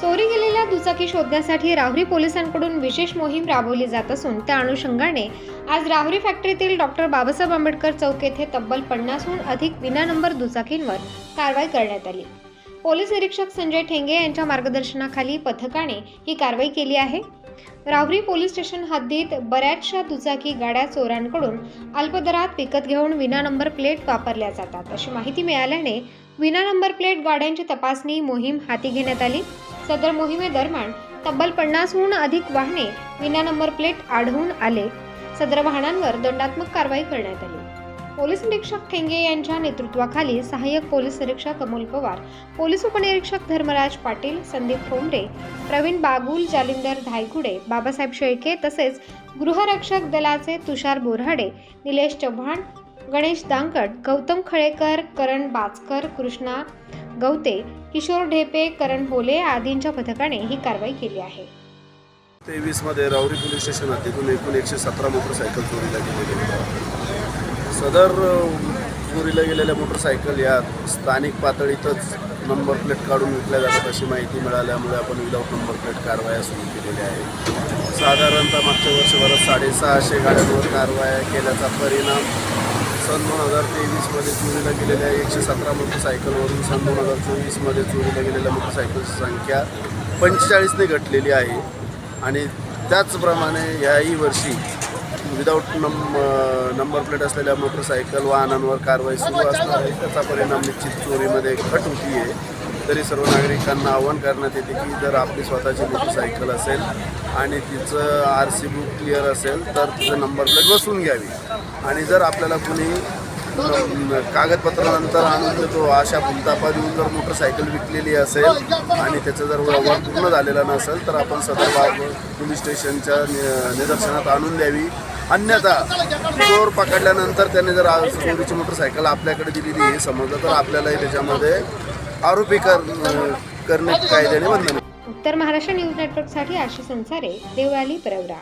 चोरी गेलेल्या दुचाकी शोधण्यासाठी राहुरी पोलिसांकडून विशेष मोहीम राबवली जात असून त्या अनुषंगाने आज राहुरी फॅक्टरीतील डॉक्टर बाबासाहेब आंबेडकर चौक येथे तब्बल पन्नासहून अधिक विना नंबर दुचाकींवर कारवाई करण्यात आली. पोलीस निरीक्षक संजय ठेंगे यांच्या मार्गदर्शनाखाली पथकाने ही कारवाई केली आहे. राहुरी पोलीस स्टेशन हद्दीत बऱ्याचशा दुचाकी गाड्या चोरांकडून अल्पदरात विकत घेऊन विना नंबर प्लेट वापरल्या जातात. अशी माहिती मिळाल्याने विना नंबर प्लेट गाड्यांची तपासणी मोहीम हाती घेण्यात आली. सदर मोहिमेदरम्यान तब्बल पन्नासहून अधिक वाहने विना नंबर प्लेट आढळून आले. सदर वाहनांवर दंडात्मक कारवाई करण्यात आली. पोलीस निरीक्षक ठेंगे यांच्या नेतृत्वाखाली सहाय्यक पोलीस निरीक्षक अमोल पवार पोलीस उपनिरीक्षक धर्मराज पाटील संदीप ठोंबरे प्रवीण बागुल जालिंदर धायगुडे बाबासाहेब शेळके तसेच गृहरक्षक दलाचे तुषार बोराडे निलेश चव्हाण गणेश दांकट गौतम खळेकर करण बाचकर कृष्णा गवते किशोर ढेपे करण होले आदींच्या पथकाने ही कारवाई केली आहे. तेवीसमध्ये राऊरी पोलीस स्टेशन हद्दीतून एकूण एकशे सतरा मोटरसायकल चोरीला गेलेली सदर चोरीला गेलेल्या मोटरसायकल या स्थानिक पातळीतच नंबर प्लेट काढून विकल्या जातात अशी माहिती मिळाल्यामुळे आपण विदाऊट नंबर प्लेट कारवाया सुरू केलेल्या आहेत. साधारणतः मागच्या वर्षभरात साडेसहाशे गाड्यांवर कारवाया केल्याचा परिणाम सन दोन हजार तेवीसमध्ये चोरीला गेलेल्या एकशे सतरा मोटरसायकलवरून सन दोन हजार चोवीसमध्ये चोरीला गेलेल्या मोटरसायकलची संख्या पंचेचाळीसने घटलेली आहे. आणि त्याचप्रमाणे याही वर्षी विदाऊट नंब नंबर प्लेट असलेल्या मोटरसायकल वाहनांवर कारवाई सुरू असणार आहे. त्याचा परिणाम निश्चित चोरीमध्ये घट होती आहे तरी सर्व नागरिकांना आव्हान करण्यात येते की जर आपली स्वतःची मोटरसायकल असेल आणि तिचं आर सी बुक क्लिअर असेल तर तिचं नंबर प्लेट बसवून घ्यावी. आणि जर आपल्याला कुणी कागदपत्रानंतर आणून देतो अशा फुलतापा देऊन जर मोटरसायकल विकलेली असेल आणि त्याचं जर व्यवहार पूर्ण झालेला नसेल तर आपण सदर बाब पोलीस स्टेशनच्या नि- निदर्शनात आणून द्यावी. अन्यथा चोर पकडल्यानंतर त्याने जर चोरीची मोटरसायकल आपल्याकडे दिलेली हे समजलं तर आपल्यालाही त्याच्यामध्ये आरोपी कर करणे कायद्याने बंधन उत्तर महाराष्ट्र न्यूज नेटवर्कसाठी आशिष संसारे देवळाली परवरा.